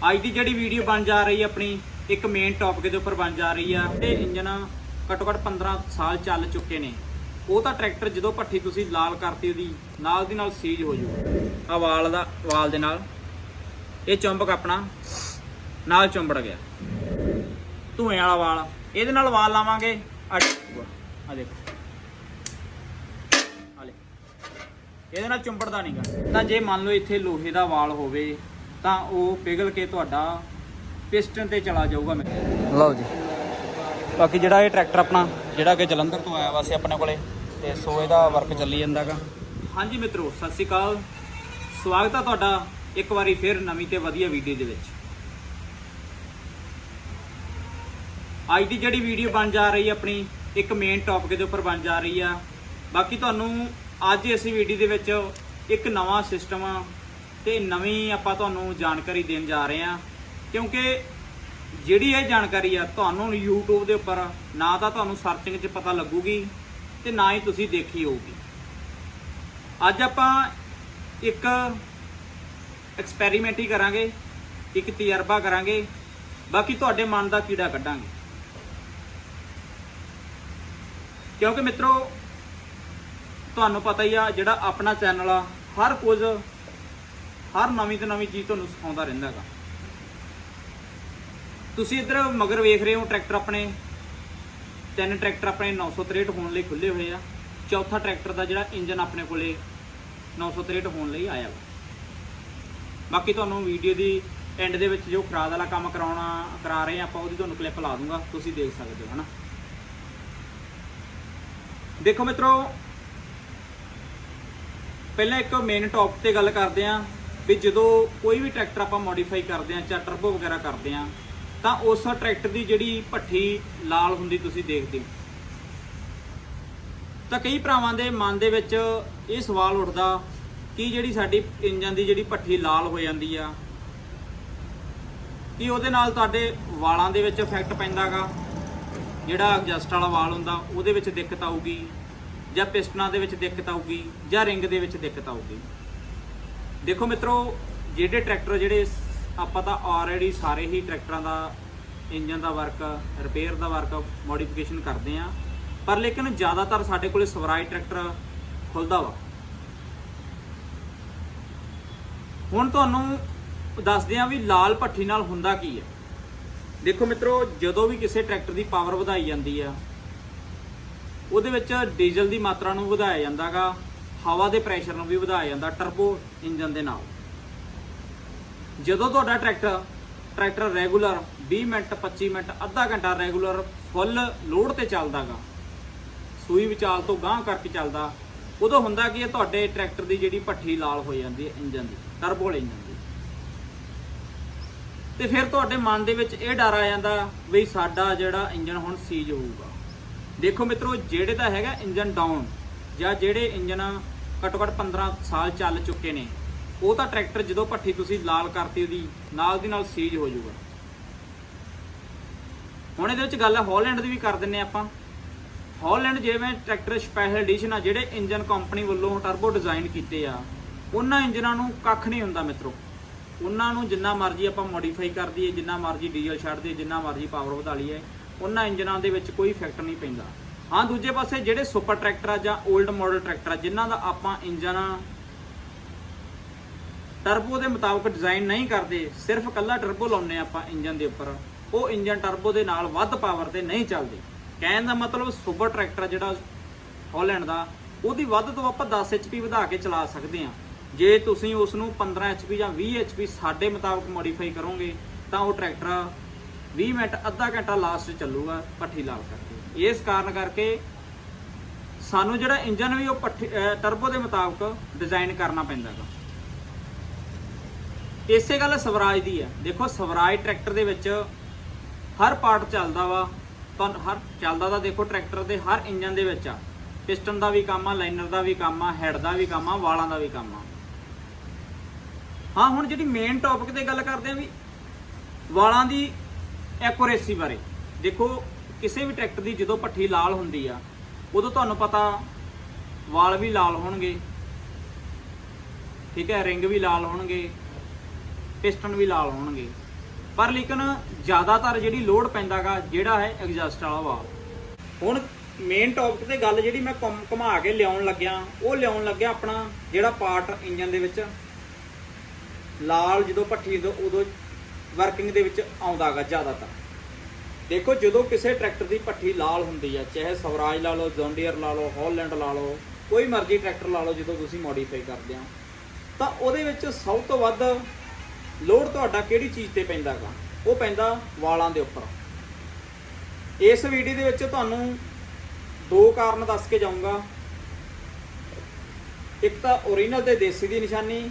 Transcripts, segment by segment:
ਅੱਜ ਦੀ ਜਿਹੜੀ ਵੀਡੀਓ ਬਣ ਜਾ ਰਹੀ ਹੈ ਆਪਣੀ, ਇੱਕ ਮੇਨ ਟੌਪਿਕ ਦੇ ਉੱਪਰ ਬਣ ਜਾ ਰਹੀ ਆ ਤੇ ਇੰਜਨ ਘੱਟੋ ਘੱਟ 15 ਸਾਲ ਚੱਲ ਚੁੱਕੇ ਨੇ। ਉਹ ਤਾਂ ਟਰੈਕਟਰ ਜਦੋਂ ਭੱਠੀ ਤੁਸੀਂ ਲਾਲ ਕਰਤੀ ਉਹਦੀ, ਨਾਲ ਦੀ ਨਾਲ ਸੀਜ ਹੋ ਜੂ। ਆ ਵਾਲ ਦਾ, ਵਾਲ ਦੇ ਨਾਲ। ਇਹ ਚੁੰਬਕ ਆਪਣਾ, ਨਾਲ ਚੁੰਬੜ ਗਿਆ। ਧੂਏ ਵਾਲਾ ਵਾਲ। ਇਹਦੇ ਨਾਲ ਵਾਲ ਲਾਵਾਂਗੇ। ਆ ਦੇਖੋ, ਆ ਇਹਦੇ ਨਾਲ ਚੁੰਬੜਦਾ ਨਹੀਂਗਾ ਤਾਂ ਜੇ ਮੰਨ ਲਓ ਇੱਥੇ ਲੋਹੇ ਦਾ ਵਾਲ ਹੋਵੇ ਤਾਂ ਉਹ ਪਿਘਲ ਕੇ ਤੁਹਾਡਾ ਪਿਸਟਨ ਤੇ ਚਲਾ ਜਾਊਗਾ ਲਓ ਜੀ। ਬਾਕੀ ਜਿਹੜਾ ਇਹ ਟਰੈਕਟਰ ਆਪਣਾ ਜਿਹੜਾ ਕਿ ਜਲੰਧਰ ਤੋਂ ਆਇਆ ਵਾ ਸੀ ਆਪਣੇ ਕੋਲੇ ਤੇ ਸੋ ਇਹਦਾ ਵਰਕ ਚੱਲੀ ਜਾਂਦਾਗਾ ਹਾਂਜੀ ਮਿੱਤਰੋ ਸਤਿ ਸ਼੍ਰੀ ਅਕਾਲ। ਸਵਾਗਤ ਹੈ ਤੁਹਾਡਾ ਇੱਕ ਵਾਰੀ ਫਿਰ ਨਵੀਂ ਤੇ ਵਧੀਆ ਵੀਡੀਓ ਦੇ ਵਿੱਚ। ਅੱਜ ਦੀ ਜਿਹੜੀ ਵੀਡੀਓ ਬਣ ਜਾ ਰਹੀ ਹੈ ਆਪਣੀ ਇੱਕ ਮੇਨ ਟੌਪਿਕ ਦੇ ਉੱਪਰ ਬਣ ਜਾ ਰਹੀ ਆ। ਬਾਕੀ ਤੁਹਾਨੂੰ ਅੱਜ ਇਸ ਵੀਡੀਓ ਦੇ ਵਿੱਚ ਇੱਕ ਨਵਾਂ ਸਿਸਟਮ ਤੇ ਨਵੀਂ ਆਪਾਂ ਤੁਹਾਨੂੰ ਜਾਣਕਾਰੀ ਦੇਣ ਜਾ ਰਹੇ ਹਾਂ। ਕਿਉਂਕਿ ਜਿਹੜੀ ਇਹ ਜਾਣਕਾਰੀ ਆ, ਤੁਹਾਨੂੰ YouTube ਦੇ ਉੱਪਰ ਨਾ ਤਾਂ ਤੁਹਾਨੂੰ ਸਰਚਿੰਗ 'ਚ ਪਤਾ ਲੱਗੂਗੀ ਤੇ ਨਾ ਹੀ ਤੁਸੀਂ ਦੇਖੀ ਹੋਊਗੀ। ਅੱਜ ਆਪਾਂ ਇੱਕ ਐਕਸਪੈਰੀਮੈਂਟ ਹੀ ਕਰਾਂਗੇ, ਇੱਕ ਤਜਰਬਾ ਕਰਾਂਗੇ, ਬਾਕੀ ਤੁਹਾਡੇ ਮਨ ਦਾ ਕੀੜਾ ਕੱਢਾਂਗੇ। ਕਿਉਂਕਿ ਮਿੱਤਰੋ, ਤੁਹਾਨੂੰ ਪਤਾ ਹੀ ਆ, ਜਿਹੜਾ ਆਪਣਾ ਚੈਨਲ ਆ, ਹਰ ਕੁਝ ਹਰ ਨਵੀਂ ਤੋਂ ਨਵੀਂ ਚੀਜ਼ ਤੁਹਾਨੂੰ ਸਿਖਾਉਂਦਾ ਰਹਿੰਦਾ ਹੈਗਾ। ਤੁਸੀਂ ਇੱਧਰ ਮਗਰ ਵੇਖ ਰਹੇ ਹੋ ਟਰੈਕਟਰ ਆਪਣੇ। ਤਿੰਨ ਟਰੈਕਟਰ ਆਪਣੇ 963 ਹੋਣ ਲਈ ਖੁੱਲੇ ਹੋਏ ਆ। ਚੌਥਾ ਟਰੈਕਟਰ ਦਾ ਜਿਹੜਾ ਇੰਜਨ ਆਪਣੇ ਕੋਲੇ 963 ਹੋਣ ਲਈ ਆਇਆ ਵਾ। ਬਾਕੀ ਤੁਹਾਨੂੰ ਵੀਡੀਓ ਦੀ ਐਂਡ ਦੇ ਵਿੱਚ ਜੋ ਖਰਾਦ ਵਾਲਾ ਕੰਮ ਕਰਾਉਣਾ, ਕਰਾ ਰਹੇ ਆ, ਆਪਾਂ ਉਹਦੀ ਤੁਹਾਨੂੰ ਕਲਿੱਪ ਲਾ ਦੂੰਗਾ। ਤੁਸੀਂ ਦੇਖ ਸਕਦੇ ਹੋ, ਹਨਾ? ਦੇਖੋ ਮਿੱਤਰੋ, ਪਹਿਲਾਂ ਇੱਕ ਮੇਨ ਟੌਪ ਤੇ ਗੱਲ ਕਰਦੇ ਆਂ। ਵੀ ਜਦੋਂ ਕੋਈ ਵੀ ਟਰੈਕਟਰ ਆਪਾਂ ਮੋਡੀਫਾਈ ਕਰਦੇ ਆਂ ਜਾਂ ਟਰਬੋ ਵਗੈਰਾ ਕਰਦੇ ਆਂ ਤਾਂ ਉਸ ਟਰੈਕਟਰ ਦੀ ਜਿਹੜੀ ਭੱਠੀ ਲਾਲ ਹੁੰਦੀ ਤੁਸੀਂ ਦੇਖਦੇ ਹੋ। ਤਾਂ ਕਈ ਭਰਾਵਾਂ ਦੇ ਮਨ ਦੇ ਵਿੱਚ ਇਹ ਸਵਾਲ ਉੱਠਦਾ ਕਿ ਜਿਹੜੀ ਸਾਡੀ ਇੰਜਨ ਦੀ ਜਿਹੜੀ ਭੱਠੀ ਲਾਲ ਹੋ ਜਾਂਦੀ ਆ, ਕਿ ਉਹਦੇ ਨਾਲ ਤੁਹਾਡੇ ਵਾਲਾਂ ਦੇ ਵਿੱਚ ਇਫੈਕਟ ਪੈਂਦਾਗਾ? ਜਿਹੜਾ ਐਗਜਸਟ ਵਾਲਾ ਵਾਲ ਹੁੰਦਾ, ਉਹਦੇ ਵਿੱਚ ਦਿੱਕਤ ਆਊਗੀ, ਜਾਂ ਪਿਸਟਨਾਂ ਦੇ ਵਿੱਚ ਦਿੱਕਤ ਆਊਗੀ, ਜਾਂ ਰਿੰਗ ਦੇ ਵਿੱਚ ਦਿੱਕਤ ਆਊਗੀ। ਦੇਖੋ ਮਿੱਤਰੋ, ਜਿਹੜੇ ਟਰੈਕਟਰ ਜਿਹੜੇ ਆਪਾਂ ਤਾਂ ਆਲਰੇਡੀ ਸਾਰੇ ਹੀ ਟਰੈਕਟਰਾਂ ਦਾ ਇੰਜਨ ਦਾ ਵਰਕ ਰਿਪੇਅਰ ਦਾ ਵਰਕ ਮੋਡੀਫਿਕੇਸ਼ਨ ਕਰਦੇ ਆ ਪਰ ਲੇਕਿਨ ਜ਼ਿਆਦਾਤਰ ਸਾਡੇ ਕੋਲੇ ਸਵਰਾਜ ਟਰੈਕਟਰ ਖੁੱਲਦਾ ਵਾ। ਹੁਣ ਤੁਹਾਨੂੰ ਦੱਸਦੇ ਆ ਵੀ ਲਾਲ ਭੱਠੀ ਨਾਲ ਹੁੰਦਾ ਕੀ ਹੈ। ਦੇਖੋ ਮਿੱਤਰੋ, ਜਦੋਂ ਵੀ ਕਿਸੇ ਟਰੈਕਟਰ ਦੀ ਪਾਵਰ ਵਧਾਈ ਜਾਂਦੀ ਆ, ਉਹਦੇ ਵਿੱਚ ਡੀਜ਼ਲ ਦੀ ਮਾਤਰਾ ਨੂੰ ਵਧਾਇਆ ਜਾਂਦਾਗਾ। ਹਵਾ ਦੇ ਪ੍ਰੈਸ਼ਰ ਨੂੰ ਵੀ ਵਧਾਇਆ ਜਾਂਦਾ ਟਰਬੋ ਇੰਜਨ ਦੇ ਨਾਲ। ਜਦੋਂ ਤੁਹਾਡਾ tractor tractor regular 20 minute 25 minute, ਅੱਧਾ ਘੰਟਾ ਰੈਗੂਲਰ ਫੁੱਲ ਲੋਡ ਤੇ ਚੱਲਦਾਗਾ। ਸੂਈ ਵਿਚਾਲ ਤੋਂ ਗਾਂਹ ਕਰਕੇ ਚੱਲਦਾ। ਉਦੋਂ ਹੁੰਦਾ ਕਿ ਹੈ ਤੁਹਾਡੇ ਟਰੈਕਟਰ ਦੀ ਜਿਹੜੀ ਭੱਠੀ ਲਾਲ ਹੋ ਜਾਂਦੀ ਹੈ ਇੰਜਨ ਦੀ ਟਰਬੋ ਇੰਜਨ ਦੀ। ਤੇ ਫਿਰ ਤੁਹਾਡੇ ਮਨ ਦੇ ਵਿੱਚ ਇਹ ਡਰ ਆ ਜਾਂਦਾ ਵੀ ਸਾਡਾ ਜਿਹੜਾ ਇੰਜਨ ਹੁਣ ਸੀਜ ਹੋਊਗਾ। ਦੇਖੋ ਮਿੱਤਰੋ, ਜਿਹੜੇ ਤਾਂ ਹੈਗਾ ਇੰਜਨ ਡਾਊਨ ਜਾਂ ਜਿਹੜੇ ਇੰਜਨ ਘੱਟੋ ਘੱਟ 15 ਸਾਲ ਚੱਲ ਚੁੱਕੇ ਨੇ, ਉਹ ਤਾਂ ਟਰੈਕਟਰ ਜਦੋਂ ਭੱਠੀ ਤੁਸੀਂ ਲਾਲ ਕਰਤੀ ਉਹਦੀ, ਨਾਲ ਦੀ ਨਾਲ ਸੀਜ ਹੋ ਜਾਊਗਾ। ਹੁਣ ਇਹਦੇ ਵਿੱਚ ਗੱਲ ਹੈ ਹਾਲੈਂਡ ਦੀ ਵੀ ਕਰ ਦਿੰਨੇ ਆਪਾਂ। ਹਾਲੈਂਡ ਜਿਵੇਂ ਟਰੈਕਟਰ ਸਪੈਸ਼ਲ ਐਡੀਸ਼ਨ ਆ, ਜਿਹੜੇ ਇੰਜਨ ਕੰਪਨੀ ਵੱਲੋਂ ਟਰਬੋ ਡਿਜ਼ਾਈਨ ਕੀਤੇ ਆ, ਉਹਨਾਂ ਇੰਜਨਾਂ ਨੂੰ ਕੱਖ ਨਹੀਂ ਹੁੰਦਾ ਮਿੱਤਰੋ। ਉਹਨਾਂ ਨੂੰ ਜਿੰਨਾ ਮਰਜ਼ੀ ਆਪਾਂ ਮੋਡੀਫਾਈ ਕਰ ਦਈਏ, ਜਿੰਨਾ ਮਰਜ਼ੀ ਡੀਜ਼ਲ ਛੱਡ ਦਈਏ, ਜਿੰਨਾ ਮਰਜ਼ੀ ਪਾਵਰ ਵਧਾ ਲਈਏ, ਉਹਨਾਂ ਇੰਜਨਾਂ ਦੇ ਵਿੱਚ ਕੋਈ ਇਫੈਕਟ ਨਹੀਂ ਪੈਂਦਾ। ਹਾਂ, ਦੂਜੇ ਪਾਸੇ ਜਿਹੜੇ ਸੁਪਰ ਟਰੈਕਟਰ ਆ ਜਾਂ 올ਡ ਮਾਡਲ ਟਰੈਕਟਰ ਆ, ਜਿਨ੍ਹਾਂ ਦਾ ਆਪਾਂ ਇੰਜਨ ਟਰਬੋ ਦੇ ਮੁਤਾਬਕ ਡਿਜ਼ਾਈਨ ਨਹੀਂ ਕਰਦੇ, ਸਿਰਫ ਕੱਲਾ ਟਰਬੋ ਲਾਉਨੇ ਆਪਾਂ ਇੰਜਨ ਦੇ ਉੱਪਰ, ਉਹ ਇੰਜਨ ਟਰਬੋ ਦੇ ਨਾਲ ਵੱਧ ਪਾਵਰ ਤੇ ਨਹੀਂ ਚੱਲਦੇ। ਕਹਿਣ ਦਾ ਮਤਲਬ ਸੁਪਰ ਟਰੈਕਟਰ ਜਿਹੜਾ ਹਾਲੈਂਡ ਦਾ, ਉਹਦੀ ਵੱਧ ਤੋਂ ਆਪਾਂ 10 HP ਵਧਾ ਕੇ ਚਲਾ ਸਕਦੇ ਆ ਜੇ ਤੁਸੀਂ ਉਸ ਨੂੰ 15 HP ਜਾਂ 20 HP ਸਾਡੇ ਮੁਤਾਬਕ ਮੋਡੀਫਾਈ ਕਰੋਗੇ, ਤਾਂ ਉਹ ਟਰੈਕਟਰ 20 ਮਿੰਟ, ਅੱਧਾ ਘੰਟਾ ਲਾਸਟ ਚੱਲੂਗਾ ਪੱਠੀ ਲਾਲ ਕਰ ਇਸ ਕਾਰਨ ਕਰਕੇ ਸਾਨੂੰ ਜਿਹੜਾ ਇੰਜਨ ਵੀ ਉਹ ਪੱਠੀ ਟਰਬੋ ਦੇ ਮੁਤਾਬਕ ਡਿਜ਼ਾਈਨ ਕਰਨਾ ਪੈਂਦਾ ਗਾ ਇਸੇ ਗੱਲ ਸਵਰਾਜ ਦੀ ਆ ਦੇਖੋ, ਸਵਰਾਜ ਟਰੈਕਟਰ ਦੇ ਵਿੱਚ ਹਰ ਪਾਰਟ ਚੱਲਦਾ ਵਾ। ਤੁਹਾਨੂੰ ਹਰ, ਚੱਲਦਾ ਤਾਂ ਦੇਖੋ ਟਰੈਕਟਰ ਦੇ ਹਰ ਇੰਜਨ ਦੇ ਵਿੱਚ ਆ। ਪਿਸਟਨ ਦਾ ਵੀ ਕੰਮ ਆ ਲਾਈਨਰ ਦਾ ਵੀ ਕੰਮ ਆ ਹੈਡ ਦਾ ਵੀ ਕੰਮ ਆ, ਵਾਲਾਂ ਦਾ ਵੀ ਕੰਮ ਆ। ਹਾਂ, ਹੁਣ ਜਿਹੜੀ ਮੇਨ ਟੌਪਿਕ ਤੇ ਗੱਲ ਕਰਦੇ ਆ ਵੀ ਵਾਲਾਂ ਦੀ ਐਕੂਰੇਸੀ ਬਾਰੇ। ਦੇਖੋ ਕਿਸੇ ਵੀ ਟਰੈਕਟਰ ਦੀ ਜਦੋਂ ਪੱਠੀ ਲਾਲ ਹੁੰਦੀ ਆ, ਉਦੋਂ ਤੁਹਾਨੂੰ ਪਤਾ ਵਾਲ ਵੀ ਲਾਲ ਹੋਣਗੇ, ਠੀਕ ਹੈ, ਰਿੰਗ ਵੀ ਲਾਲ ਹੋਣਗੇ, ਪਿਸਟਨ ਵੀ ਲਾਲ ਹੋਣਗੇ। ਪਰ ਲੇਕਿਨ ਜ਼ਿਆਦਾਤਰ ਜਿਹੜੀ ਲੋਡ ਪੈਂਦਾਗਾ, ਜਿਹੜਾ ਹੈ ਐਗਜ਼ਾਸਟ ਵਾਲਾ ਵਾਲ। ਹੁਣ ਮੇਨ ਟੌਪਿਕ ਤੇ ਗੱਲ ਜਿਹੜੀ ਮੈਂ ਘੁੰਮ- ਘੁਮਾ ਕੇ ਲਿਆਉਣ ਲੱਗਿਆ, ਉਹ ਲਿਆਉਣ ਲੱਗਿਆ ਆਪਣਾ ਜਿਹੜਾ ਪਾਰਟ ਇੰਜਨ ਦੇ ਵਿੱਚ ਲਾਲ ਜਦੋਂ ਭੱਠੀ ਉਦੋਂ ਵਰਕਿੰਗ ਦੇ ਵਿੱਚ ਆਉਂਦਾਗਾ ਜ਼ਿਆਦਾਤਰ। ਦੇਖੋ, ਜਦੋਂ ਕਿਸੇ ਟਰੈਕਟਰ ਦੀ ਭੱਠੀ ਲਾਲ ਹੁੰਦੀ ਆ, ਚਾਹੇ ਸਵਰਾਜ ਲਾ ਲਓ, ਜੌਂਡੀਅਰ ਲਾ ਲਓ, ਹੌਲੈਂਡ ਲਾ ਲਓ, ਕੋਈ ਮਰਜ਼ੀ ਟਰੈਕਟਰ ਲਾ ਲਓ, ਜਦੋਂ ਤੁਸੀਂ ਮੋਡੀਫਾਈ ਕਰਦੇ ਆ ਤਾਂ ਉਹਦੇ ਵਿੱਚ ਸਭ ਤੋਂ ਵੱਧ ਲੋਡ ਤੁਹਾਡਾ ਕਿਹੜੀ ਚੀਜ਼ ਤੇ ਪੈਂਦਾਗਾ ਉਹ ਪੈਂਦਾ ਵਾਲਾਂ ਦੇ ਉੱਪਰ। ਇਸ ਵੀਡੀਓ ਦੇ ਵਿੱਚ ਤੁਹਾਨੂੰ ਦੋ ਕਾਰਨ ਦੱਸ ਕੇ ਜਾਊਂਗਾ। ਇੱਕ ਤਾਂ ਓਰੀਜਨਲ ਤੇ ਦੇਸੀ ਦੀ ਨਿਸ਼ਾਨੀ,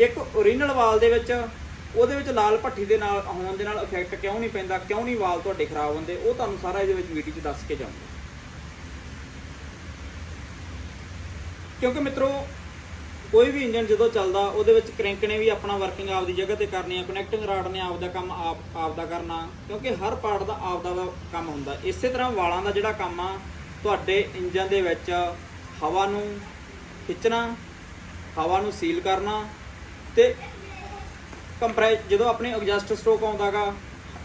ਇੱਕ ਓਰੀਜਨਲ ਵਾਲ ਦੇ ਵਿੱਚ ਉਹਦੇ ਵਿੱਚ ਲਾਲ ਭੱਠੀ ਦੇ ਨਾਲ ਹੋਣ ਦੇ ਨਾਲ ਇਫੈਕਟ ਕਿਉਂ ਨਹੀਂ ਪੈਂਦਾ, ਕਿਉਂ ਨਹੀਂ ਵਾਲ ਤੁਹਾਡੇ ਖਰਾਬ ਹੁੰਦੇ, ਉਹ ਤੁਹਾਨੂੰ ਸਾਰਾ ਇਹਦੇ ਵਿੱਚ ਵੀਡੀਓ 'ਚ ਦੱਸ ਕੇ ਜਾਊਂਗਾ। ਕਿਉਂਕਿ ਮਿੱਤਰੋ, ਕੋਈ ਵੀ ਇੰਜਨ ਜਦੋਂ ਚੱਲਦਾ, ਉਹਦੇ ਵਿੱਚ ਕ੍ਰੈਂਕ ਨੇ ਵੀ ਆਪਣਾ ਵਰਕਿੰਗ ਆਪਦੀ ਜਗ੍ਹਾ ਤੇ ਕਰਨੀ ਆ ਕਨੈਕਟਿੰਗ ਰਾਡ ਨੇ ਆਪਦਾ ਕੰਮ ਆਪ, ਆਪਦਾ ਕਰਨਾ, ਕਿਉਂਕਿ ਹਰ ਪਾਰਟ ਦਾ ਆਪਦਾ ਕੰਮ ਹੁੰਦਾ। ਇਸੇ ਤਰ੍ਹਾਂ ਵਾਲਾਂ ਦਾ ਜਿਹੜਾ ਕੰਮ ਆ, ਤੁਹਾਡੇ ਇੰਜਨ ਦੇ ਵਿੱਚ ਹਵਾ ਨੂੰ ਖਿੱਚਣਾ, ਹਵਾ ਨੂੰ ਸੀਲ ਕਰਨਾ ਤੇ ਕੰਪਰੈ ਜਦੋਂ ਆਪਣੇ ਐਗਜ਼ਾਸਟ ਸਟ੍ਰੋਕ ਆਉਂਦਾਗਾ,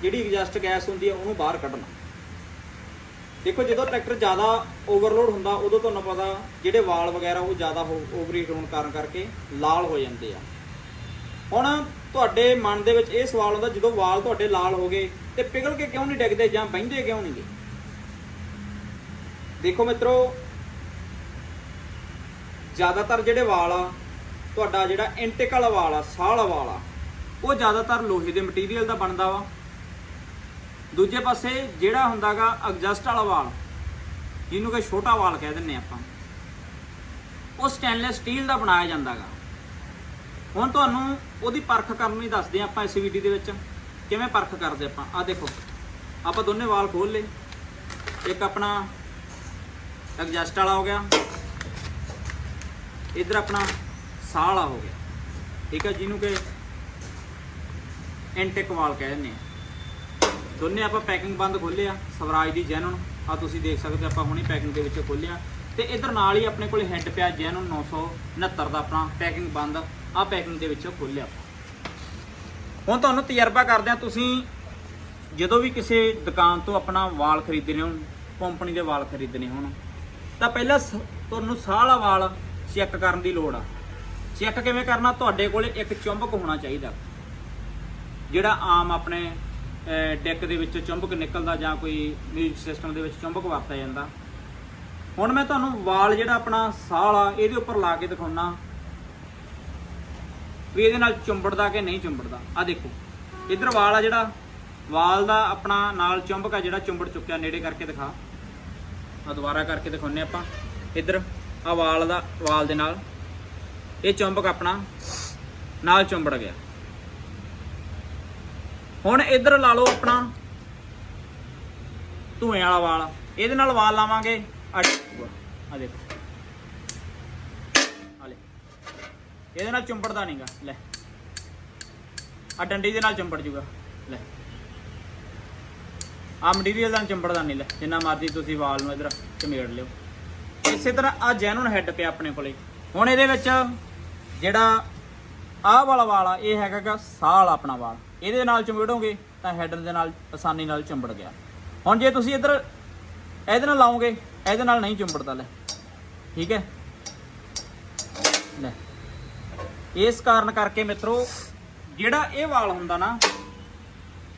ਜਿਹੜੀ ਐਗਜ਼ਾਸਟ ਗੈਸ ਹੁੰਦੀ ਹੈ ਉਹਨੂੰ ਬਾਹਰ ਕੱਢਣਾ। ਦੇਖੋ, ਜਦੋਂ ਟਰੈਕਟਰ ਜ਼ਿਆਦਾ ਓਵਰਲੋਡ ਹੁੰਦਾ, ਉਦੋਂ ਤੁਹਾਨੂੰ ਪਤਾ ਜਿਹੜੇ ਵਾਲ ਵਗੈਰਾ ਉਹ ਜ਼ਿਆਦਾ ਓਵਰਹੀਟ ਹੋਣ ਕਾਰਨ ਕਰਕੇ ਲਾਲ ਹੋ ਜਾਂਦੇ ਆ। ਹੁਣ ਤੁਹਾਡੇ ਮਨ ਦੇ ਵਿੱਚ ਇਹ ਸਵਾਲ ਹੁੰਦਾ ਜਦੋਂ ਵਾਲ ਤੁਹਾਡੇ ਲਾਲ ਹੋ ਗਏ ਤੇ ਪਿਘਲ ਕੇ ਕਿਉਂ ਨਹੀਂ ਡਿੱਗਦੇ ਜਾਂ ਬਹਿੰਦੇ ਕਿਉਂ ਨਹੀਂਗੇ ਦੇਖੋ ਮਿੱਤਰੋ, ਜ਼ਿਆਦਾਤਰ ਜਿਹੜੇ ਵਾਲ ਆ, ਤੁਹਾਡਾ ਜਿਹੜਾ ਇੰਟੇਕ ਵਾਲਾ ਵਾਲ ਆ, ਸਾਹ ਵਾਲਾ ਵਾਲ ਆ ਉਹ ਜ਼ਿਆਦਾਤਰ ਲੋਹੇ ਦੇ ਮਟੀਰੀਅਲ ਦਾ ਬਣਦਾ ਵਾ। ਦੂਜੇ ਪਾਸੇ ਜਿਹੜਾ ਹੁੰਦਾਗਾ ਐਗਜ਼ਸਟ ਵਾਲਾ ਵਾਲ, ਜਿਹਨੂੰ ਕਿ ਛੋਟਾ ਵਾਲ ਕਹਿ ਦਿੰਨੇ ਆਪਾਂ, ਉਹ ਸਟੇਨਲੈਸ ਸਟੀਲ ਦਾ ਬਣਾਇਆ ਜਾਂਦਾਗਾ। ਹੁਣ ਤੁਹਾਨੂੰ ਉਹਦੀ ਪਰਖ ਕਰਨੀ ਦੱਸਦੇ ਹਾਂ ਆਪਾਂ ਇਸ ਵੀਡੀਓ ਦੇ ਵਿੱਚ, ਕਿਵੇਂ ਪਰਖ ਕਰਦੇ ਆਪਾਂ। ਆ ਦੇਖੋ, ਆਪਾਂ ਦੋਨੇ ਵਾਲ ਖੋਲ ਲਏ। ਇੱਕ ਆਪਣਾ ਐਗਜ਼ਸਟ ਵਾਲਾ ਹੋ ਗਿਆ, ਇਧਰ ਆਪਣਾ ਸਾਹ ਵਾਲਾ ਹੋ ਗਿਆ। ਠੀਕ ਹੈ ਜਿਹਨੂੰ ਕਿ ਇੰਟੇਕ ਵਾਲ ਕਹਿ ਦਿੰਦੇ ਆ। ਦੋਨੇ ਆਪਾਂ ਪੈਕਿੰਗ ਬੰਦ ਖੋਲਿਆ ਸਵਰਾਜ ਦੀ ਜੈਨਨ ਆ ਤੁਸੀਂ ਦੇਖ ਸਕਦੇ ਹੋ ਆਪਾਂ ਹੁਣੇ ਪੈਕਿੰਗ ਦੇ ਵਿੱਚੋਂ ਖੋਲਿਆ ਤੇ ਇਧਰ ਨਾਲ ਹੀ ਆਪਣੇ ਕੋਲ ਹੈੱਡ ਪਿਆ ਜੈਨਨ 969 ਦਾ ਆਪਣਾ ਪੈਕਿੰਗ ਬੰਦ ਆ ਪੈਕਿੰਗ ਦੇ ਵਿੱਚੋਂ ਖੋਲਿਆ ਹੁਣ ਤੁਹਾਨੂੰ ਤਜਰਬਾ ਕਰਦੇ ਆ, ਤੁਸੀਂ ਜਦੋਂ ਵੀ ਕਿਸੇ ਦੁਕਾਨ ਤੋਂ ਆਪਣਾ ਵਾਲ ਖਰੀਦਣੇ ਹੋਣ ਕੰਪਨੀ ਦੇ ਵਾਲ ਖਰੀਦਣੇ ਹੋਣ, ਤਾਂ ਪਹਿਲਾਂ ਸ- ਤੁਹਾਨੂੰ ਸਾਹ ਵਾਲ ਚੈੱਕ ਕਰਨ ਦੀ ਲੋੜ ਆ। ਚੈੱਕ ਕਿਵੇਂ ਕਰਨਾ? ਤੁਹਾਡੇ ਕੋਲੇ ਇੱਕ ਚੁੰਬਕ ਹੋਣਾ ਚਾਹੀਦਾ। ਜਿਹੜਾ ਆਮ ਆਪਣੇ ਅਹ, ਡੈਕ ਦੇ ਵਿੱਚ ਚੁੰਬਕ ਨਿਕਲਦਾ ਜਾਂ ਕੋਈ ਮਿਊਜ਼ਿਕ ਸਿਸਟਮ ਦੇ ਵਿੱਚ ਚੁੰਬਕ ਵਰਤਿਆ ਜਾਂਦਾ। ਹੁਣ ਮੈਂ ਤੁਹਾਨੂੰ ਵਾਲ ਜਿਹੜਾ ਆਪਣਾ ਸਾਹ ਆ ਇਹਦੇ ਉੱਪਰ ਲਾ ਕੇ ਦਿਖਾਉਣਾ ਵੀ ਇਹਦੇ ਨਾਲ ਚੁੰਬੜਦਾ ਕਿ ਨਹੀਂ ਚੁੰਬੜਦਾ। ਆ ਦੇਖੋ ਇਧਰ ਵਾਲ ਆ ਜਿਹੜਾ ਵਾਲ ਦਾ ਆਪਣਾ ਨਾਲ ਚੁੰਬਕ ਆ ਜਿਹੜਾ ਚੁੰਬੜ ਚੁੱਕਿਆ ਨੇੜੇ ਕਰਕੇ ਦਿਖਾ। ਆ ਦੁਬਾਰਾ ਕਰਕੇ ਦਿਖਾਉਨੇ ਆਪਾਂ। ਇਧਰ ਆ ਵਾਲ ਦਾ ਵਾਲ ਦੇ ਨਾਲ। ਇਹ ਚੁੰਬਕ ਆਪਣਾ ਨਾਲ ਚੁੰਬੜ ਗਿਆ। ਹੁਣ ਇੱਧਰ ਲਾ ਲਓ ਆਪਣਾ ਧੂਏ ਵਾਲਾ ਵਾਲ। ਇਹਦੇ ਨਾਲ ਵਾਲ ਲਾਵਾਂਗੇ। ਆ ਆ ਦੇਖੋ। ਆ ਲੈ। ਇਹਦੇ ਨਾਲ ਚੁੰਬੜਦਾ ਨਹੀਂਗਾ ਲੈ। ਆ ਡੰਡੀ ਦੇ ਨਾਲ ਚੁੰਬੜ ਜੂਗਾ। ਲੈ। ਆ ਮਟੀਰੀਅਲ ਨਾਲ ਚੁੰਬੜਦਾ ਨਹੀਂ ਲੈ। ਜਿੰਨਾ ਮਰਜ਼ੀ ਤੁਸੀਂ ਵਾਲ ਨੂੰ ਇਧਰ ਚਮੇੜ ਲਿਓ। ਇਸੇ ਤਰ੍ਹਾਂ ਆ ਜੈਨੂਨ ਹੈਡ ਪਿਆ ਆਪਣੇ ਕੋਲੇ। ਹੁਣ ਇਹਦੇ ਵਿੱਚ ਜਿਹੜਾ ਆਹ ਵਾਲਾ ਵਾਲ ਆ, ਇਹ ਹੈਗਾ ਗਾ ਸਾਹ ਆਪਣਾ ਵਾਲ। ਇਹਦੇ ਨਾਲ ਚੁੰਬੜੋਗੇ ਤਾਂ ਹੈਡ ਦੇ ਨਾਲ, ਆਸਾਨੀ ਨਾਲ ਚੁੰਬੜ ਗਿਆ। ਹੁਣ ਜੇ ਤੁਸੀਂ ਇੱਧਰ ਇਹਦੇ ਨਾਲ ਲਾਓਗੇ, ਇਹਦੇ ਨਾਲ ਨਹੀਂ ਚੁੰਬੜਦਾ, ਲੈ। ਠੀਕ ਹੈ? ਲੈ। ਇਸ ਕਾਰਨ ਕਰਕੇ ਮਿੱਤਰੋ, ਜਿਹੜਾ ਇਹ ਵਾਲ ਹੁੰਦਾ ਨਾ,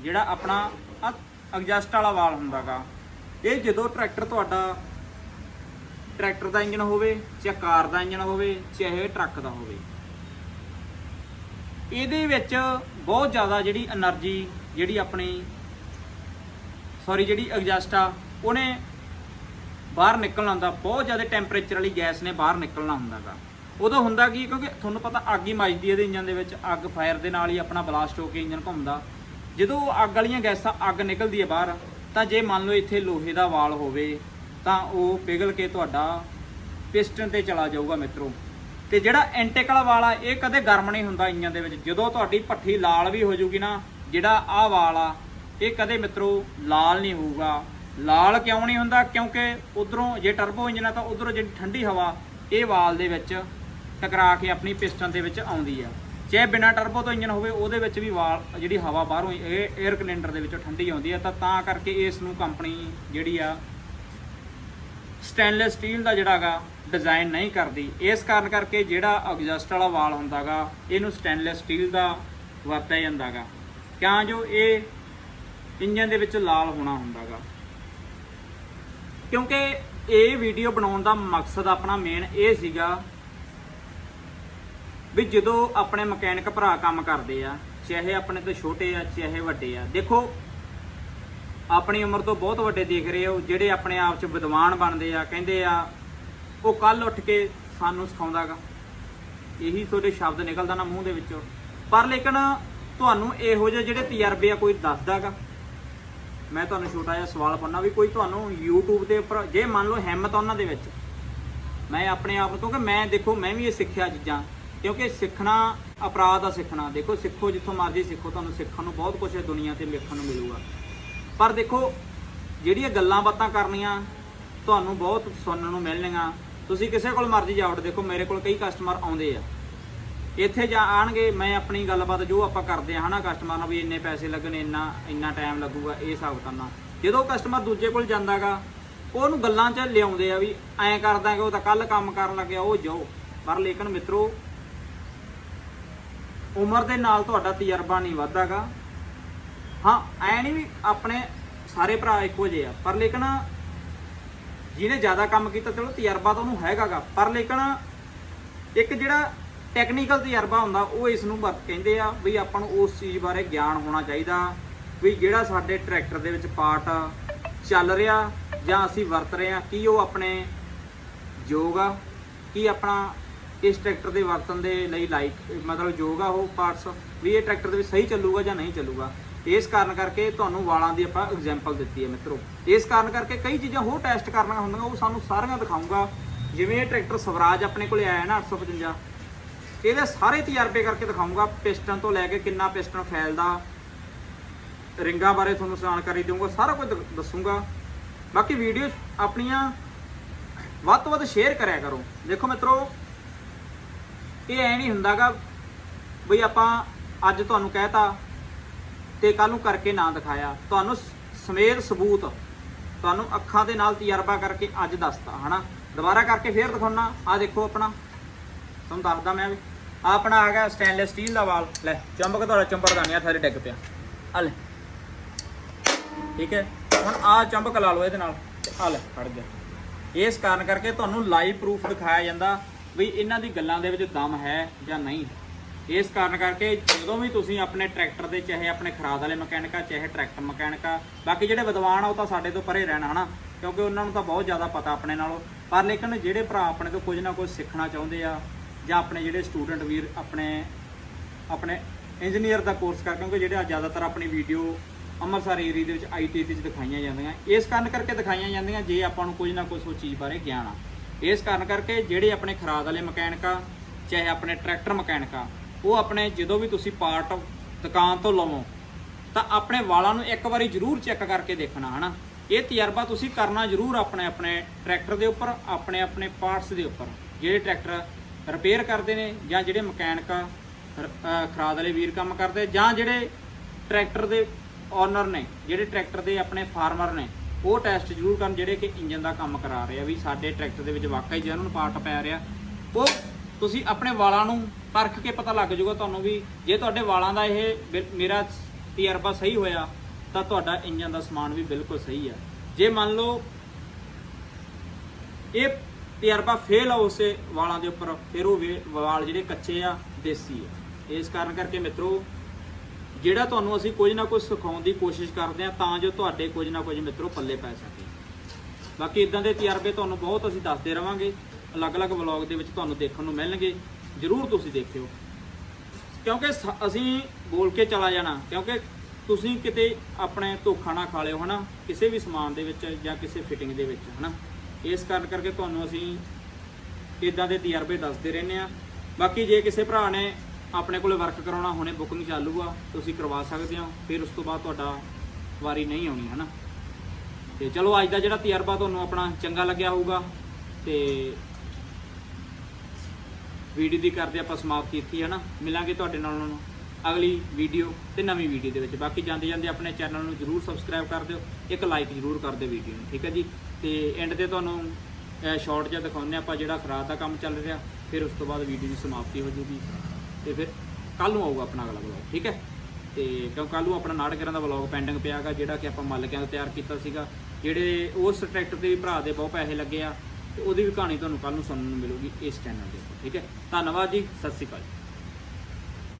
ਜਿਹੜਾ ਆਪਣਾ ਐਗਜ਼ਾਸਟ ਵਾਲਾ ਵਾਲ ਹੁੰਦਾਗਾ ਇਹ ਜਦੋਂ ਟਰੈਕਟਰ ਤੁਹਾਡਾ ਟਰੈਕਟਰ ਦਾ ਇੰਜਨ ਹੋਵੇ, ਚਾਹੇ ਕਾਰ ਦਾ ਇੰਜਨ ਹੋਵੇ, ਚਾਹੇ ਟਰੱਕ ਦਾ ਹੋਵੇ ਇਹਦੇ ਵਿੱਚ ਬਹੁਤ ਜ਼ਿਆਦਾ ਜਿਹੜੀ એનર્ਜੀ ਜਿਹੜੀ ਆਪਣੀ ਸੌਰੀ ਜਿਹੜੀ ਐਗਜ਼ਾਸਟ ਆ, ਉਹਨੇ ਬਾਹਰ ਨਿਕਲਣਾ ਆਉਂਦਾ ਬਹੁਤ ਜ਼ਿਆਦਾ ਟੈਂਪਰੇਚਰ ਵਾਲੀ ਗੈਸ ਨੇ ਬਾਹਰ ਨਿਕਲਣਾ ਹੁੰਦਾਗਾ ਉਦੋਂ ਹੁੰਦਾ ਕੀ, ਕਿਉਂਕਿ ਤੁਹਾਨੂੰ ਪਤਾ ਅੱਗ ਹੀ ਮੱਚਦੀ ਇਹਦੇ ਇੰਜਨ ਦੇ ਵਿੱਚ। ਅੱਗ ਫਾਇਰ ਦੇ ਨਾਲ ਹੀ ਆਪਣਾ ਬਲਾਸਟ ਹੋ ਕੇ ਇੰਜਨ ਘੁੰਮਦਾ। ਜਦੋਂ ਉਹ ਅੱਗ ਵਾਲੀਆਂ ਗੈਸਾਂ, ਅੱਗ ਨਿਕਲਦੀ ਹੈ ਬਾਹਰ, ਤਾਂ ਜੇ ਮੰਨ ਲਓ ਇੱਥੇ ਲੋਹੇ ਦਾ ਵਾਲ ਹੋਵੇ, ਤਾਂ ਉਹ ਪਿਘਲ ਕੇ ਤੁਹਾਡਾ ਪਿਸਟਨ ਤੇ ਚਲਾ ਜਾਊਗਾ ਮਿੱਤਰੋ। ਤੇ ਜਿਹੜਾ ਐਂਟਿਕ ਵਾਲਾ ਵਾਲ ਆ, ਇਹ ਕਦੇ ਗਰਮ ਨਹੀਂ ਹੁੰਦਾ ਇੰਜਨ ਦੇ ਵਿੱਚ। ਜਦੋਂ ਤੁਹਾਡੀ ਭੱਠੀ ਲਾਲ ਵੀ ਹੋ ਜੂਗੀ ਨਾ, ਜਿਹੜਾ ਆਹ ਵਾਲ ਆ, ਇਹ ਕਦੇ ਮਿੱਤਰੋ ਲਾਲ ਨਹੀਂ ਹੋਊਗਾ। ਲਾਲ ਕਿਉਂ ਨਹੀਂ ਹੁੰਦਾ? ਕਿਉਂਕਿ ਉਧਰੋਂ ਜੇ ਟਰਬੋ ਇੰਜਨ ਆ ਤਾਂ ਉਧਰੋਂ ਜਿਹੜੀ ਠੰਡੀ ਹਵਾ, ਇਹ ਵਾਲ ਦੇ ਵਿੱਚ ਟਕਰਾ ਕੇ ਆਪਣੀ ਪਿਸਟਨ ਦੇ ਵਿੱਚ ਆਉਂਦੀ ਆ। ਚਾਹੇ ਬਿਨਾ ਟਰਬੋ ਤੋਂ ਇੰਜਨ ਹੋਵੇ, ਉਹਦੇ ਵਿੱਚ ਵੀ ਵਾਲ, ਜਿਹੜੀ ਹਵਾ ਬਾਹਰੋਂ, ਇਹ 에ਅਰ ਕਲਿੰਡਰ ਦੇ ਵਿੱਚੋਂ ਠੰਡੀ ਆਉਂਦੀ ਆ, ਤਾਂ ਤਾਂ ਕਰਕੇ ਇਸ ਨੂੰ ਕੰਪਨੀ ਜਿਹੜੀ ਆ ਸਟੇਨਲੈਸ ਸਟੀਲ ਦਾ ਜਿਹੜਾਗਾ ਡਿਜ਼ਾਈਨ ਨਹੀਂ ਕਰਦੀ। ਇਸ ਕਾਰਨ ਕਰਕੇ ਜਿਹੜਾ ਐਗਜ਼ਾਸਟ ਵਾਲਾ ਵਾਲ ਹੁੰਦਾਗਾ ਇਹਨੂੰ ਸਟੇਨਲੈਸ ਸਟੀਲ ਦਾ ਵਰਤਿਆ ਜਾਂਦਾਗਾ ਕਿਉਂ ਜੋ ਇਹ ਇੰਜਨ ਦੇ ਵਿੱਚ ਲਾਲ ਹੋਣਾ ਹੁੰਦਾਗਾ ਕਿਉਂਕਿ ਇਹ ਵੀਡੀਓ ਬਣਾਉਣ ਦਾ ਮਕਸਦ ਆਪਣਾ ਮੇਨ ਇਹ ਸੀਗਾ ਵੀ ਜਦੋਂ ਆਪਣੇ ਮਕੈਨਿਕ ਭਰਾ ਕੰਮ ਕਰਦੇ ਆ, ਚਾਹੇ ਆਪਣੇ ਤੋਂ ਛੋਟੇ ਆ, ਚਾਹੇ ਵੱਡੇ ਆ, ਦੇਖੋ ਆਪਣੀ ਉਮਰ ਤੋਂ ਬਹੁਤ ਵੱਡੇ ਦੇਖ ਰਹੇ ਹੋ, ਜਿਹੜੇ ਆਪਣੇ ਆਪ 'ਚ ਵਿਦਵਾਨ ਬਣਦੇ ਆ, ਕਹਿੰਦੇ ਆ, ਉਹ ਕੱਲ ਉੱਠ ਕੇ ਸਾਨੂੰ ਸਿਖਾਉਂਦਾਗਾ। ਇਹੀ ਤੁਹਾਡੇ ਸ਼ਬਦ ਨਿਕਲਦਾ ਨਾ ਮੂੰਹ ਦੇ ਵਿੱਚੋਂ। ਪਰ ਲੇਕਿਨ ਤੁਹਾਨੂੰ ਇਹੋ ਜਿਹੇ ਜਿਹੜੇ ਤਜਰਬੇ ਆ ਕੋਈ ਦੱਸਦਾਗਾ? ਮੈਂ ਤੁਹਾਨੂੰ ਛੋਟਾ ਜਿਹਾ ਸਵਾਲ ਪੁੱਛਣਾ ਵੀ ਕੋਈ ਤੁਹਾਨੂੰ YouTube ਦੇ ਉੱਪਰ, ਜੇ ਮੰਨ ਲਓ ਹਿੰਮਤ ਉਹਨਾਂ ਦੇ ਵਿੱਚ, ਮੈਂ ਆਪਣੇ ਆਪ ਕਿਉਂਕਿ ਮੈਂ ਦੇਖੋ, ਮੈਂ ਵੀ ਇਹ ਸਿੱਖਿਆ ਚੀਜ਼ਾਂ, ਕਿਉਂਕਿ ਸਿੱਖਣਾ ਅਪਰਾਧ ਆ ਸਿੱਖਣਾ। ਦੇਖੋ, ਸਿੱਖੋ ਜਿੱਥੋਂ ਮਰਜ਼ੀ ਸਿੱਖੋ, ਤੁਹਾਨੂੰ ਸਿੱਖਣ ਨੂੰ ਬਹੁਤ ਕੁਝ ਹੈ ਦੁਨੀਆ ਤੇ ਵੇਖਣ ਨੂੰ ਮਿਲੂਗਾ। ਪਰ ਦੇਖੋ, ਜਿਹੜੀਆਂ ਗੱਲਾਂ ਬਾਤਾਂ ਕਰਨੀਆਂ, ਤੁਹਾਨੂੰ ਬਹੁਤ ਸੁਣਨ ਨੂੰ ਮਿਲਣੀਆਂ। ਤੁਸੀਂ ਕਿਸੇ ਕੋਲ ਮਰਜ਼ੀ ਜਾਵੜ ਦੇਖੋ ਮੇਰੇ ਕੋਲ ਕਈ ਕਸਟਮਰ ਆਉਂਦੇ ਆ। ਇੱਥੇ ਜਾ ਆਣਗੇ, ਮੈਂ ਆਪਣੀ ਗੱਲਬਾਤ ਜੋ ਆਪਾਂ ਕਰਦੇ ਆ, ਹਨਾ ਕਸਟਮਰ ਨਾਲ ਵੀ ਇੰਨੇ ਪੈਸੇ ਲੱਗਣੇ, ਇੰਨਾ ਇੰਨਾ ਟਾਈਮ ਲੱਗੂਗਾ, ਇਹ ਹਿਸਾਬ ਕਰਨਾ। ਜਦੋਂ ਕਸਟਮਰ ਦੂਜੇ ਕੋਲ ਜਾਂਦਾਗਾ, ਉਹਨੂੰ ਗੱਲਾਂ 'ਚ ਲਿਆਉਂਦੇ ਆ ਵੀ ਐਂ ਕਰਦਾ ਕਿ ਉਹ ਤਾਂ ਕੱਲ ਕੰਮ ਕਰਨ ਲੱਗਿਆ, ਉਹ ਜਾਓ। ਪਰ ਲੇਕਿਨ ਮਿੱਤਰੋ, ਉਮਰ ਦੇ ਨਾਲ ਤੁਹਾਡਾ ਤਜਰਬਾ ਨਹੀਂ ਵੱਧਦਾਗਾ ਹਾਂ, ਐ ਨਹੀਂ ਵੀ ਆਪਣੇ ਸਾਰੇ ਭਰਾ ਇੱਕੋ ਜਿਹੇ ਆ, ਪਰ ਲੇਕਿਨ ਜਿਹਨੇ ਜ਼ਿਆਦਾ ਕੰਮ ਕੀਤਾ ਚਲੋ ਤਜਰਬਾ ਤਾਂ ਉਹਨੂੰ ਹੈਗਾਗਾ, ਪਰ ਲੇਕਿਨ ਇੱਕ ਜਿਹੜਾ ਟੈਕਨੀਕਲ ਤਜਰਬਾ ਹੁੰਦਾ, ਉਹ ਇਸ ਨੂੰ ਵਰਤ ਕਹਿੰਦੇ ਆ ਵੀ ਆਪਾਂ ਨੂੰ ਉਸ ਚੀਜ਼ ਬਾਰੇ ਗਿਆਨ ਹੋਣਾ ਚਾਹੀਦਾ, ਵੀ ਜਿਹੜਾ ਸਾਡੇ ਟਰੈਕਟਰ ਦੇ ਵਿੱਚ ਪਾਰਟ ਚੱਲ ਰਿਹਾ ਜਾਂ ਅਸੀਂ ਵਰਤ ਰਹੇ ਆ ਕੀ ਉਹ ਆਪਣੇ ਯੋਗ ਆ, ਕੀ ਆਪਣਾ ਇਸ ਟਰੈਕਟਰ ਦੇ ਵਰਤਨ ਦੇ ਲਈ ਲਾਈਕ ਮਤਲਬ ਯੋਗ ਆ ਉਹ ਪਾਰਟਸ ਵੀ ਇਹ ਟਰੈਕਟਰ ਦੇ ਵਿੱਚ ਸਹੀ ਚੱਲੂਗਾ ਜਾਂ ਨਹੀਂ ਚੱਲੂਗਾ। ਇਸ ਕਾਰਨ ਕਰਕੇ ਤੁਹਾਨੂੰ ਵਾਲਾਂ ਦੀ ਆਪਾਂ ਐਗਜ਼ਾਮਪਲ ਦਿੱਤੀ ਹੈ ਮਿੱਤਰੋ। ਇਸ ਕਾਰਨ ਕਰਕੇ ਕਈ ਚੀਜ਼ਾਂ ਹੋਰ ਟੈਸਟ ਕਰਨੀਆਂ ਹੁੰਦੀਆਂ, ਉਹ ਸਾਨੂੰ ਸਾਰੀਆਂ ਦਿਖਾਊਂਗਾ। ਜਿਵੇਂ ਇਹ ਟਰੈਕਟਰ ਸਵਰਾਜ ਆਪਣੇ ਕੋਲੇ ਆਇਆ ਨਾ 855 ਇਹਦੇ ਸਾਰੇ ਤਜਰਬੇ ਕਰਕੇ ਦਿਖਾਊਂਗਾ, ਪਿਸਟਨ ਤੋਂ ਲੈ ਕੇ ਕਿੰਨਾ ਪਿਸਟਨ ਫੈਲਦਾ। ਰਿੰਗਾਂ ਬਾਰੇ ਤੁਹਾਨੂੰ ਜਾਣਕਾਰੀ ਦਊਂਗਾ, ਸਾਰਾ ਕੁਝ ਦ- ਦੱਸੂੰਗਾ। ਬਾਕੀ ਵੀਡੀਓ ਆਪਣੀਆਂ ਵੱਧ ਤੋਂ ਵੱਧ ਸ਼ੇਅਰ ਕਰਿਆ ਕਰੋ। ਦੇਖੋ ਮਿੱਤਰੋ, ਇਹ ਐ ਨਹੀਂ ਹੁੰਦਾਗਾ ਬਈ ਆਪਾਂ ਅੱਜ ਤੁਹਾਨੂੰ ਕਹਿਤਾ ਤੇ ਕੱਲ ਨੂੰ ਕਰਕੇ ਨਾ ਦਿਖਾਇਆ। ਤੁਹਾਨੂੰ ਸਮੇਤ ਸਬੂਤ ਤੁਹਾਨੂੰ ਅੱਖਾਂ ਦੇ ਨਾਲ ਤਜਰਬਾ ਕਰਕੇ ਅੱਜ ਦੱਸਤਾ, ਹਨਾ? ਦੁਬਾਰਾ ਕਰਕੇ ਫੇਰ ਦਿਖਾਉਣਾ ਆ ਦੇਖੋ ਆਪਣਾ। ਤੁਹਾਨੂੰ ਦੱਸਦਾ ਮੈਂ ਵੀ। ਆਹ ਆਪਣਾ ਆ ਗਿਆ ਸਟੇਨਲੈਸ ਸਟੀਲ ਦਾ ਵਾਲ। ਲੈ ਚੰਬਕ ਤੁਹਾਡਾ ਚੰਬੜਦਾਨੀਆ ਥਾਰੇ ਡਿੱਗ ਪਿਆ। ਆ ਲੈ। ਠੀਕ ਹੈ? ਹੁਣ ਆ ਚੰਬਕ ਲਾ ਲਓ ਇਹਦੇ ਨਾਲ। ਤੇ ਆ ਲੈ, ਫੜ ਗਿਆ। ਇਸ ਕਾਰਨ ਕਰਕੇ ਤੁਹਾਨੂੰ ਲਾਈਵ ਪ੍ਰੂਫ ਦਿਖਾਇਆ ਜਾਂਦਾ ਵੀ ਇਹਨਾਂ ਦੀ ਗੱਲਾਂ ਦੇ ਵਿੱਚ ਦਮ ਹੈ ਜਾਂ ਨਹੀਂ। ਇਸ ਕਾਰਨ ਕਰਕੇ ਜਦੋਂ ਵੀ ਤੁਸੀਂ ਆਪਣੇ ਟਰੈਕਟਰ ਦੇ, ਚਾਹੇ ਆਪਣੇ ਖਰਾਦ ਵਾਲੇ ਮਕੈਨਿਕਾ ਚਾਹੇ ਟਰੈਕਟਰ ਮਕੈਨਿਕਾ ਬਾਕੀ ਜਿਹੜੇ ਵਿਦਵਾਨ ਆ ਉਹ ਤਾਂ ਸਾਡੇ ਤੋਂ ਪਰੇ ਰਹਿਣ ਹਨਾ, ਕਿਉਂਕਿ ਉਹਨਾਂ ਨੂੰ ਤਾਂ ਬਹੁਤ ਜ਼ਿਆਦਾ ਪਤਾ ਆਪਣੇ ਨਾਲੋਂ। ਪਰ ਲੇਕਿਨ ਜਿਹੜੇ ਭਰਾ ਆਪਣੇ ਤੋਂ ਕੁਝ ਨਾ ਕੁਝ ਸਿੱਖਣਾ ਚਾਹੁੰਦੇ ਆ, ਜਾਂ ਆਪਣੇ ਜਿਹੜੇ ਸਟੂਡੈਂਟ ਵੀਰ ਆਪਣੇ ਆਪਣੇ ਇੰਜੀਨੀਅਰ ਦਾ ਕੋਰਸ ਕਰ, ਕਿਉਂਕਿ ਜਿਹੜੇ ਜ਼ਿਆਦਾਤਰ ਆਪਣੀ ਵੀਡੀਓ ਅੰਮ੍ਰਿਤਸਰ ਏਰੀਆ ਦੇ ਵਿੱਚ ਆਈਟੀ ਵਿੱਚ ਦਿਖਾਈਆਂ ਜਾਂਦੀਆਂ। ਇਸ ਕਾਰਨ ਕਰਕੇ ਦਿਖਾਈਆਂ ਜਾਂਦੀਆਂ ਜੇ ਆਪਾਂ ਨੂੰ ਕੁਝ ਨਾ ਕੁਝ ਉਹ ਚੀਜ਼ ਬਾਰੇ ਗਿਆਨ ਆ। ਇਸ ਕਾਰਨ ਕਰਕੇ ਜਿਹੜੇ ਆਪਣੇ ਖਰਾਦ ਵਾਲੇ ਮਕੈਨਿਕਾ ਚਾਹੇ ਆਪਣੇ ਟਰੈਕਟਰ ਮਕੈਨਿਕਾ ਉਹ ਆਪਣੇ ਜਦੋਂ ਵੀ ਤੁਸੀਂ ਪਾਰਟ ਦੁਕਾਨ ਤੋਂ ਲਵੋ, ਤਾਂ ਆਪਣੇ ਵਾਲਾਂ ਨੂੰ ਇੱਕ ਵਾਰੀ ਜ਼ਰੂਰ ਚੈੱਕ ਕਰਕੇ ਦੇਖਣਾ, ਹਨਾ? ਇਹ ਤਜਰਬਾ ਤੁਸੀਂ ਕਰਨਾ ਜ਼ਰੂਰ ਆਪਣੇ ਆਪਣੇ ਟਰੈਕਟਰ ਦੇ ਉੱਪਰ, ਆਪਣੇ ਆਪਣੇ ਪਾਰਟਸ ਦੇ ਉੱਪਰ। ਜਿਹੜੇ ਟਰੈਕਟਰ ਰਿਪੇਅਰ ਕਰਦੇ ਨੇ, ਜਾਂ ਜਿਹੜੇ ਮਕੈਨਿਕ ਖਰਾਦ ਵਾਲੇ ਵੀਰ ਕੰਮ ਕਰਦੇ, ਜਾਂ ਜਿਹੜੇ ਟਰੈਕਟਰ ਦੇ ਓਨਰ ਨੇ, ਜਿਹੜੇ ਟਰੈਕਟਰ ਦੇ ਆਪਣੇ ਫਾਰਮਰ ਨੇ, ਉਹ ਟੈਸਟ ਜ਼ਰੂਰ ਕਰਨ ਜਿਹੜੇ ਕਿ ਇੰਜਨ ਦਾ ਕੰਮ ਕਰਾ ਰਹੇ ਆ, ਵੀ ਸਾਡੇ ਟਰੈਕਟਰ ਦੇ ਵਿੱਚ ਵਾਕਈ ਜੈਨੂਨ ਪਾਰਟ ਪੈ ਰਿਹਾ। ਉਹ ਤੁਸੀਂ ਆਪਣੇ ਵਾਲਾਂ ਨੂੰ ਪਰਖ ਕੇ ਪਤਾ ਲੱਗ ਜਾਊਗਾ ਤੁਹਾਨੂੰ ਵੀ ਜੇ ਤੁਹਾਡੇ ਵਾਲਾਂ ਦਾ ਇਹ ਬਿਲ- ਮੇਰਾ ਤਜਰਬਾ ਸਹੀ ਹੋਇਆ, ਤਾਂ ਤੁਹਾਡਾ ਇੰਜਨ ਦਾ ਸਮਾਨ ਵੀ ਬਿਲਕੁਲ ਸਹੀ ਆ। ਜੇ ਮੰਨ ਲਓ ਇਹ ਤਜਰਬਾ ਫੇਲ ਆ ਉਸੇ ਵਾਲਾਂ ਦੇ ਉੱਪਰ, ਫਿਰ ਉਹ ਵੇ- ਵਾਲ ਜਿਹੜੇ ਕੱਚੇ ਆ, ਦੇਸੀ ਆ। ਇਸ ਕਾਰਨ ਕਰਕੇ ਮਿੱਤਰੋ, ਜਿਹੜਾ ਤੁਹਾਨੂੰ ਅਸੀਂ ਕੁਝ ਨਾ ਕੁਝ ਸਿਖਾਉਣ ਦੀ ਕੋਸ਼ਿਸ਼ ਕਰਦੇ ਆ, ਤਾਂ ਜੋ ਤੁਹਾਡੇ ਕੁਝ ਨਾ ਕੁਝ ਮਿੱਤਰੋ ਪੱਲੇ ਪੈ ਸਕੇ। ਬਾਕੀ ਇਦਾਂ ਦੇ ਤਜਰਬੇ ਤੁਹਾਨੂੰ ਬਹੁਤ ਅਸੀਂ ਦੱਸਦੇ ਰਵਾਂਗੇ। ਅਲੱਗ-ਅਲੱਗ ਵਲੌਗ ਦੇ ਵਿੱਚ ਤੁਹਾਨੂੰ ਦੇਖਣ ਨੂੰ ਮਿਲਣਗੇ। ਜਰੂਰ ਤੁਸੀਂ ਦੇਖਿਓ। ਕਿਉਂਕਿ ਸ- ਅਸੀਂ ਬੋਲ ਕੇ ਚਲਾ ਜਾਣਾ, ਕਿਉਂਕਿ ਤੁਸੀਂ ਕਿਤੇ ਆਪਣੇ ਧੋਖਾ ਨਾ ਖਾ ਲਿਓ, ਹਨਾ? ਕਿਸੇ ਵੀ ਸਮਾਨ ਦੇ ਵਿੱਚ ਜਾਂ ਕਿਸੇ ਫਿਟਿੰਗ ਦੇ ਵਿੱਚ, ਹਨਾ? ਇਸ ਕਾਰਨ ਕਰਕੇ ਤੁਹਾਨੂੰ ਅਸੀਂ ਇਦਾਂ ਦੇ ਤਜਰਬੇ ਦੱਸਦੇ ਰਹਿੰਦੇ ਆ ਬਾਕੀ ਜੇ ਕਿਸੇ ਭਰਾ ਨੇ ਆਪਣੇ ਕੋਲੇ ਵਰਕ ਕਰਾਉਣਾ, ਹੁਣੇ ਬੁਕਿੰਗ ਚਾਲੂ ਆ, ਤੁਸੀਂ ਕਰਵਾ ਸਕਦੇ ਹੋ। ਫਿਰ ਉਸ ਤੋਂ ਬਾਅਦ ਤੁਹਾਡਾ ਵਾਰੀ ਨਹੀਂ ਆਉਣੀ, ਹਨਾ? ਤੇ ਚਲੋ, ਅੱਜ ਦਾ ਜਿਹੜਾ ਤਜਰਬਾ ਤੁਹਾਨੂੰ ਆਪਣਾ ਚੰਗਾ ਲੱਗਿਆ ਹੋਊਗਾ, ਤੇ ਵੀਡੀਓ ਦੀ ਕਰਦੇ ਆਪਾਂ ਸਮਾਪਤੀ ਇੱਥੇ ਹੈ ਨਾ ਮਿਲਾਂਗੇ ਤੁਹਾਡੇ ਨਾਲ ਉਹਨਾਂ ਨੂੰ। ਅਗਲੀ ਵੀਡੀਓ ਤੇ ਨਵੀਂ ਵੀਡੀਓ ਦੇ ਵਿੱਚ। ਬਾਕੀ ਜਾਂਦੇ ਜਾਂਦੇ ਆਪਣੇ ਚੈਨਲ ਨੂੰ ਜਰੂਰ ਸਬਸਕ੍ਰਾਈਬ ਕਰ ਦਿਓ, ਇੱਕ ਲਾਈਕ ਜਰੂਰ ਕਰ ਦਿਓ ਵੀਡੀਓ ਨੂੰ, ਠੀਕ ਹੈ ਜੀ? ਤੇ ਐਂਡ ਤੇ ਤੁਹਾਨੂੰ ਸ਼ਾਰਟ ਜਿਹਾ ਦਿਖਾਉਂਦੇ ਹਾਂ ਆਪਾਂ ਜਿਹੜਾ ਖਰਾਦ ਦਾ ਕੰਮ ਚੱਲ ਰਿਹਾ, ਫਿਰ ਉਸ ਤੋਂ ਬਾਅਦ ਵੀਡੀਓ ਦੀ ਸਮਾਪਤੀ ਹੋ ਜੂਗੀ। ਤੇ ਫਿਰ ਕੱਲ ਨੂੰ ਆਊਗਾ ਆਪਣਾ ਅਗਲਾ ਵਲੌਗ ਠੀਕ ਹੈ? ਤੇ ਕਿਉਂ ਕੱਲ ਨੂੰ ਆਪਣਾ ਨਾਟਕਰਾਂ ਦਾ ਵਲੌਗ ਪੈਂਡਿੰਗ ਪਿਆਗਾ ਜਿਹੜਾ ਕਿ ਆਪਾਂ ਮਾਲਕਿਆਂ ਤੋਂ ਤਿਆਰ ਕੀਤਾ ਸੀਗਾ। ਜਿਹੜੇ ਉਸ ਟਰੈਕਟਰ ਦੇ ਵੀ ਭਰਾ ਦੇ ਬਹੁਤ ਪੈਸੇ ਲੱਗੇ ਆ ਤੇ ਉਹਦੀ ਵੀ ਕਹਾਣੀ ਤੁਹਾਨੂੰ ਕੱਲ ਨੂੰ ਸੁਣਨ ਨੂੰ ਮਿਲੂਗੀ ਇਸ ਚੈਨਲ ਦੇ ਉੱਤੇ ਠੀਕ ਹੈ? ਧੰਨਵਾਦ ਜੀ, ਸਤਿ ਸ਼੍ਰੀ ਅਕਾਲ